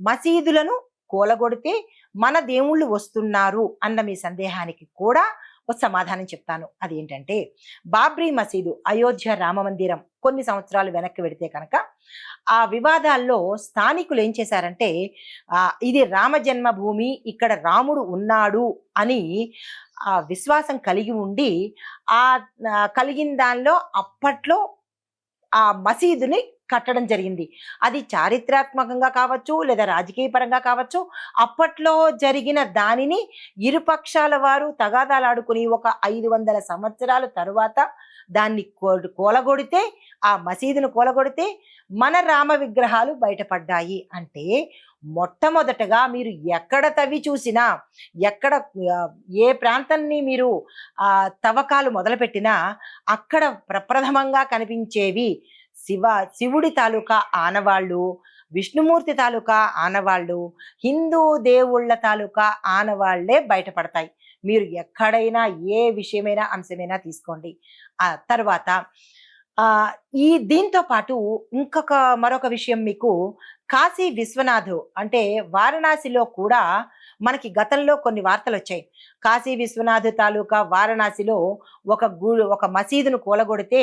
మసీదులను కూలగొడితే మన దేవుళ్ళు వస్తున్నారు అన్న మీ సందేహానికి కూడా ఒక సమాధానం చెప్తాను. అదేంటంటే బాబ్రీ మసీదు అయోధ్య రామ మందిరం కొన్ని సంవత్సరాలు వెనక్కి వెడితే కనుక ఆ వివాదాల్లో స్థానికులు ఏం చేశారంటే ఇది రామ జన్మభూమి ఇక్కడ రాముడు ఉన్నాడు అని ఆ విశ్వాసం కలిగి ఉండి ఆ, కలిగిన దానిలో అప్పట్లో ఆ మసీదుని కట్టడం జరిగింది. అది చారిత్రాత్మకంగా కావచ్చు లేదా రాజకీయ పరంగా కావచ్చు అప్పట్లో జరిగిన దానిని ఇరుపక్షాల వారు తగాదాలాడుకుని ఒక ఐదు వందల సంవత్సరాల తరువాత దాన్ని కోలగొడితే కూలగొడితే ఆ మసీదును కూలగొడితే మన రామ విగ్రహాలు బయటపడ్డాయి. అంటే మొట్టమొదటగా మీరు ఎక్కడ తవ్వి చూసినా ఎక్కడ ఏ ప్రాంతాన్ని మీరు ఆ తవ్వకాలు మొదలుపెట్టినా అక్కడ ప్రప్రథమంగా కనిపించేవి శివ శివుడి తాలూకా ఆనవాళ్ళు విష్ణుమూర్తి తాలూకా ఆనవాళ్ళు హిందూ దేవుళ్ళ తాలూకా ఆనవాళ్ళే బయటపడతాయి. మీరు ఎక్కడైనా ఏ విషయమైనా అంశమైనా తీసుకోండి. ఆ తర్వాత ఈ దీంతో పాటు ఇంకొక మరొక విషయం మీకు. కాశీ విశ్వనాథ్ అంటే వారణాసిలో కూడా మనకి గతంలో కొన్ని వార్తలు వచ్చాయి కాశీ విశ్వనాథ్ తాలూకా వారణాసిలో ఒక గు ఒక మసీదును కూలగొడితే